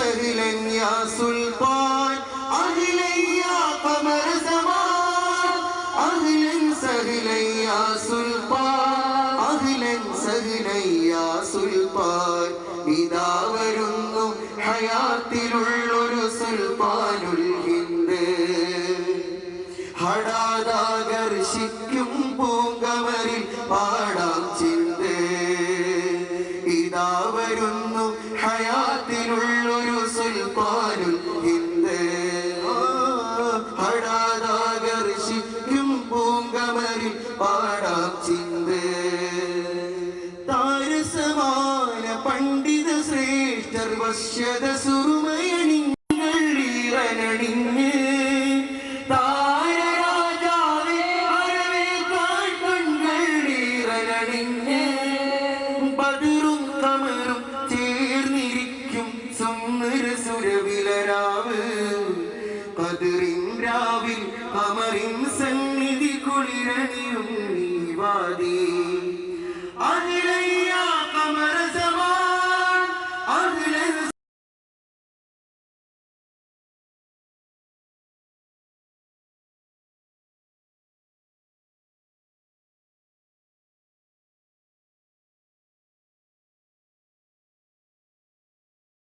سهلا يا سلطان أهلا يا قمر زمان أهلا سهلا يا سلطان أهلا سهلا يا സുൽത്താൻ ഇതാ വരുന്നു ഹയാത്തിലുള്ളൊരു സുൽത്താനുൽ ഹിന്ദ് ഹടാതാകർഷിക്കും പൂങ്കമരിൽ വരുന്നു. ഹയാത്തിലുള്ളൊരു സുൽത്താനുൽ ഹിന്ദ് ഹടാതാകർഷിക്കും പൂങ്കമരിൽ പാടാം ചിന്ത്. താരസമാന പണ്ഡിത ശ്രേഷ്ഠർ വശ്യത സുറുമയണിങ്ങൾ ഈറനണിഞ്ഞ് താരരാജാവേ വരവേൽക്കാൻ കൺകൾ സുന്ദര സുരവിലരാവ്. കതിറിൻ രാവിൽ അമറിൻ സന്നിധി കുളിരണിയും നീ വാദീ